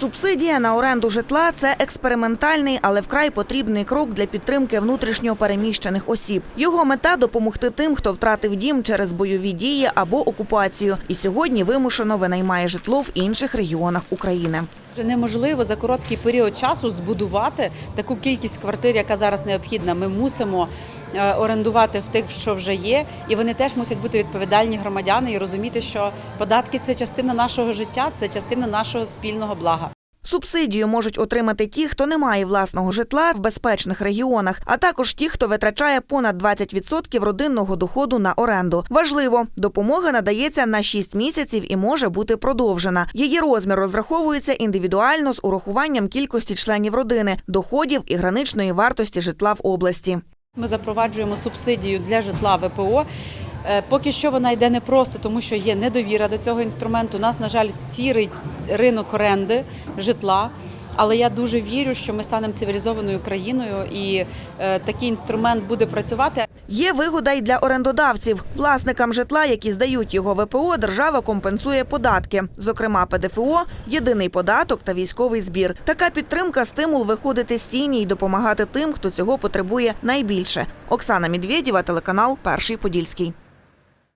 Субсидія на оренду житла це експериментальний, але вкрай потрібний крок для підтримки внутрішньо переміщених осіб. Його мета допомогти тим, хто втратив дім через бойові дії або окупацію, і сьогодні вимушено винаймає житло в інших регіонах України. Неможливо за короткий період часу збудувати таку кількість квартир, яка зараз необхідна. Ми мусимо орендувати в тих, що вже є, і вони теж мусять бути відповідальні громадяни і розуміти, що податки це частина нашого життя, це частина нашого спільного блага. Субсидію можуть отримати ті, хто не має власного житла в безпечних регіонах, а також ті, хто витрачає понад 20% родинного доходу на оренду. Важливо, допомога надається на 6 місяців і може бути продовжена. Її розмір розраховується індивідуально з урахуванням кількості членів родини, доходів і граничної вартості житла в області. Ми запроваджуємо субсидію для житла ВПО. Е, Поки що вона йде не просто, тому що є недовіра до цього інструменту. У нас, на жаль, сірий ринок оренди житла. Але я дуже вірю, що ми станемо цивілізованою країною, і е, такий інструмент буде працювати. Є вигода й для орендодавців. Власникам житла, які здають його ВПО, держава компенсує податки, зокрема ПДФО, єдиний податок та військовий збір. Така підтримка стимул виходити з тіні й допомагати тим, хто цього потребує найбільше. Оксана Медведєва, телеканал Перший Подільський.